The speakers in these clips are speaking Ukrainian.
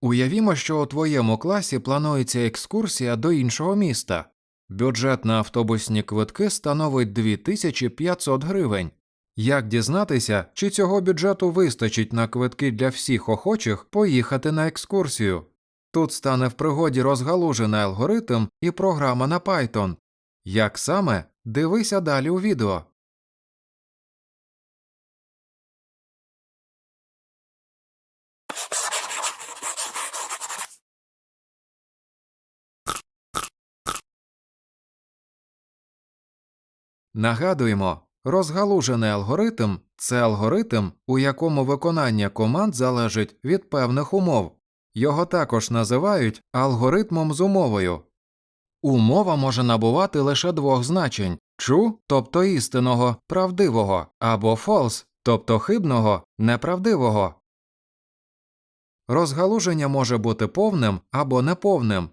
Уявімо, що у твоєму класі планується екскурсія до іншого міста. Бюджет на автобусні квитки становить 2500 гривень. Як дізнатися, чи цього бюджету вистачить на квитки для всіх охочих поїхати на екскурсію? Тут стане в пригоді розгалужений алгоритм і програма на Python. Як саме? Дивися далі у відео. Нагадуємо, розгалужений алгоритм це алгоритм, у якому виконання команд залежить від певних умов. Його також називають алгоритмом з умовою. Умова може набувати лише двох значень true, тобто істинного, правдивого, або false, тобто хибного, неправдивого. Розгалуження може бути повним або неповним.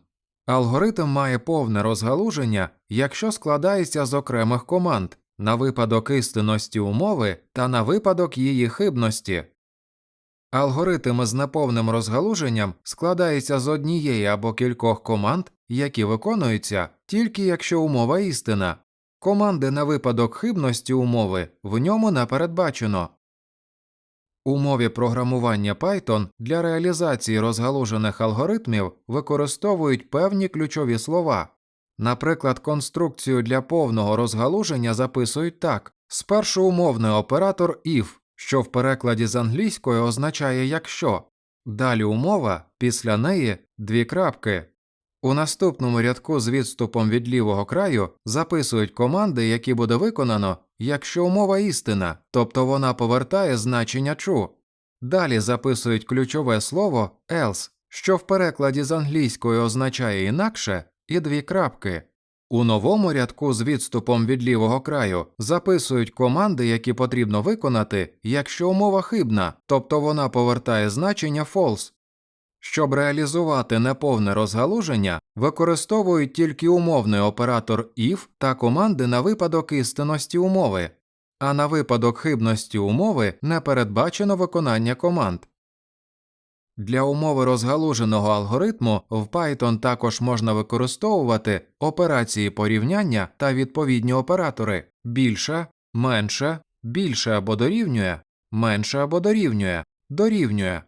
Алгоритм має повне розгалуження, якщо складається з окремих команд на випадок істинності умови та на випадок її хибності. Алгоритм з неповним розгалуженням складається з однієї або кількох команд, які виконуються тільки якщо умова істина. Команди на випадок хибності умови в ньому не передбачено. У мові програмування Python для реалізації розгалужених алгоритмів використовують певні ключові слова. Наприклад, конструкцію для повного розгалуження записують так: спершу умовний оператор if, що в перекладі з англійської означає якщо, далі умова, після неї дві крапки. У наступному рядку з відступом від лівого краю записують команди, які буде виконано, якщо умова істина, тобто вона повертає значення true. Далі записують ключове слово else, що в перекладі з англійської означає інакше, і дві крапки. У новому рядку з відступом від лівого краю записують команди, які потрібно виконати, якщо умова хибна, тобто вона повертає значення false. Щоб реалізувати неповне розгалуження, використовують тільки умовний оператор if та команди на випадок істинності умови, а на випадок хибності умови не передбачено виконання команд. Для умови розгалуженого алгоритму в Python також можна використовувати операції порівняння та відповідні оператори більше, менше, більше або дорівнює, менше або дорівнює, дорівнює.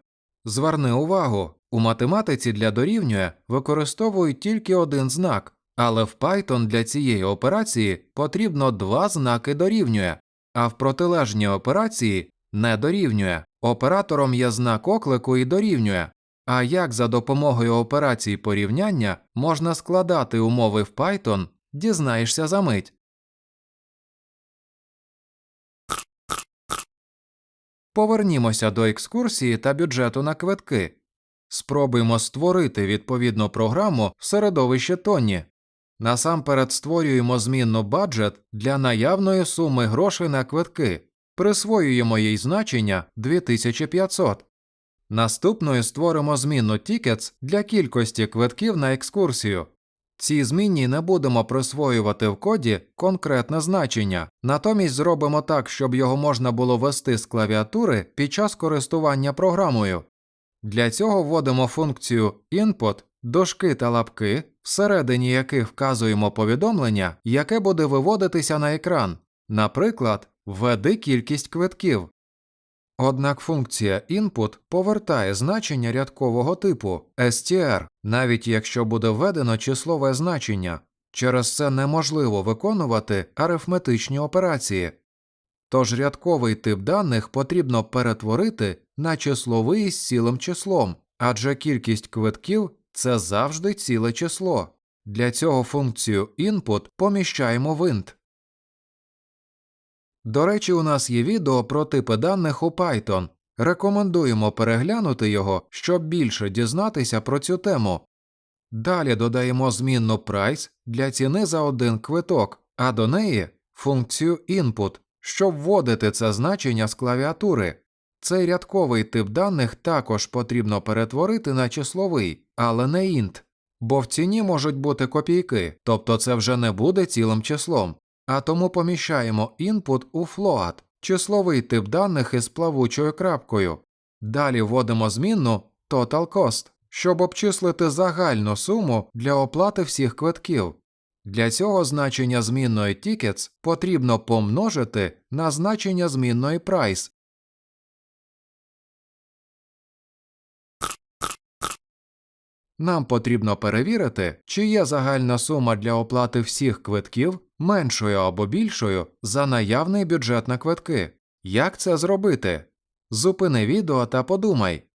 Зверни увагу, у математиці для дорівнює використовують тільки один знак, але в Python для цієї операції потрібно два знаки дорівнює, а в протилежній операції не дорівнює. Оператором є знак оклику і дорівнює. А як за допомогою операцій порівняння можна складати умови в Python, дізнаєшся за мить. Повернімося до екскурсії та бюджету на квитки. Спробуємо створити відповідну програму в середовищі Тоні. Насамперед створюємо змінну баджет для наявної суми грошей на квитки, присвоюємо їй значення 2500. Наступною створимо змінну Tickets для кількості квитків на екскурсію. Цій змінні не будемо присвоювати в коді конкретне значення, натомість зробимо так, щоб його можна було ввести з клавіатури під час користування програмою. Для цього вводимо функцію input, дошки та лапки, всередині яких вказуємо повідомлення, яке буде виводитися на екран, наприклад, введи кількість квитків. Однак функція input повертає значення рядкового типу str, навіть якщо буде введено числове значення, через це неможливо виконувати арифметичні операції. Тож рядковий тип даних потрібно перетворити на числовий з цілим числом, адже кількість квитків це завжди ціле число. Для цього функцію input поміщаємо в int. До речі, у нас є відео про типи даних у Python. Рекомендуємо переглянути його, щоб більше дізнатися про цю тему. Далі додаємо змінну price для ціни за один квиток, а до неї функцію input, щоб вводити це значення з клавіатури. Цей рядковий тип даних також потрібно перетворити на числовий, але не int, бо в ціні можуть бути копійки, тобто це вже не буде цілим числом, а тому поміщаємо input у float, числовий тип даних із плавучою крапкою. Далі вводимо змінну total cost щоб обчислити загальну суму для оплати всіх квитків. Для цього значення змінної tickets потрібно помножити на значення змінної price. Нам потрібно перевірити, чи є загальна сума для оплати всіх квитків меншою або більшою за наявний бюджет на квитки. Як це зробити? Зупини відео та подумай.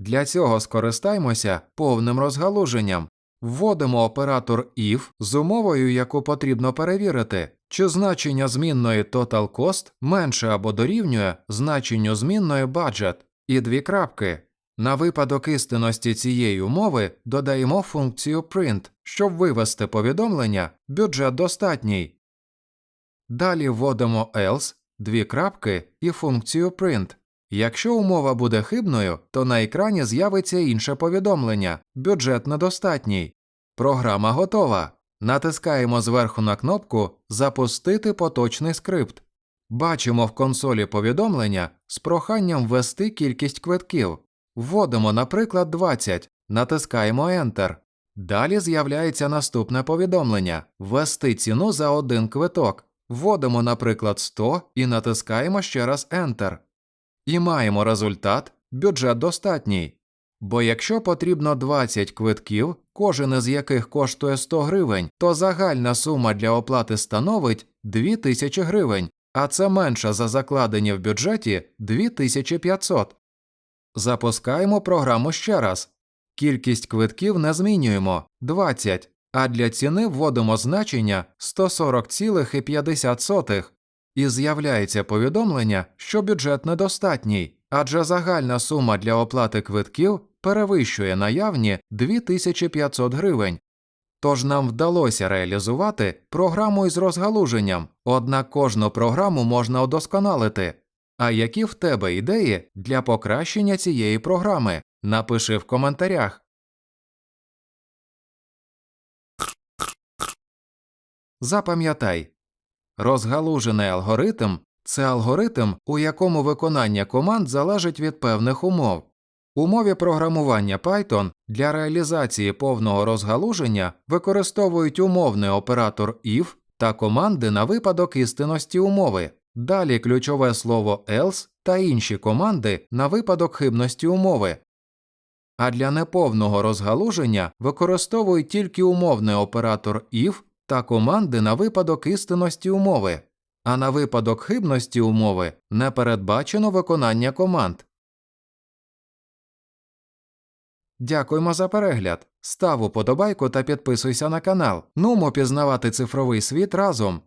Для цього скористаймося повним розгалуженням. Вводимо оператор if з умовою, яку потрібно перевірити, чи значення змінної total cost менше або дорівнює значенню змінної budget, і дві крапки. На випадок істинності цієї умови додаємо функцію print, щоб вивести повідомлення бюджет достатній. Далі вводимо else, дві крапки і функцію print. Якщо умова буде хибною, то на екрані з'явиться інше повідомлення бюджет недостатній. Програма готова. Натискаємо зверху на кнопку Запустити поточний скрипт. Бачимо в консолі повідомлення з проханням ввести кількість квитків. Вводимо, наприклад, 20, натискаємо Enter. Далі з'являється наступне повідомлення ввести ціну за один квиток. Вводимо, наприклад, 100 і натискаємо ще раз Enter. І маємо результат бюджет достатній. Бо якщо потрібно 20 квитків, кожен із яких коштує 100 гривень, то загальна сума для оплати становить 2000 гривень, а це менше за закладені в бюджеті 2500. Запускаємо програму ще раз. Кількість квитків не змінюємо 20, а для ціни вводимо значення 140,50 і з'являється повідомлення, що бюджет недостатній, адже загальна сума для оплати квитків перевищує наявні 2500 гривень. Тож нам вдалося реалізувати програму із розгалуженням, однак кожну програму можна удосконалити. А які в тебе ідеї для покращення цієї програми? Напиши в коментарях. Запам'ятай, розгалужений алгоритм це алгоритм, у якому виконання команд залежить від певних умов. У мові програмування Python для реалізації повного розгалуження використовують умовний оператор if та команди на випадок істинності умови. Далі ключове слово else та інші команди на випадок хибності умови. А для неповного розгалуження використовують тільки умовний оператор if та команди на випадок істинності умови. А на випадок хибності умови не передбачено виконання команд. Дякуємо за перегляд. Став уподобайку та підписуйся на канал. Нумо пізнавати цифровий світ разом.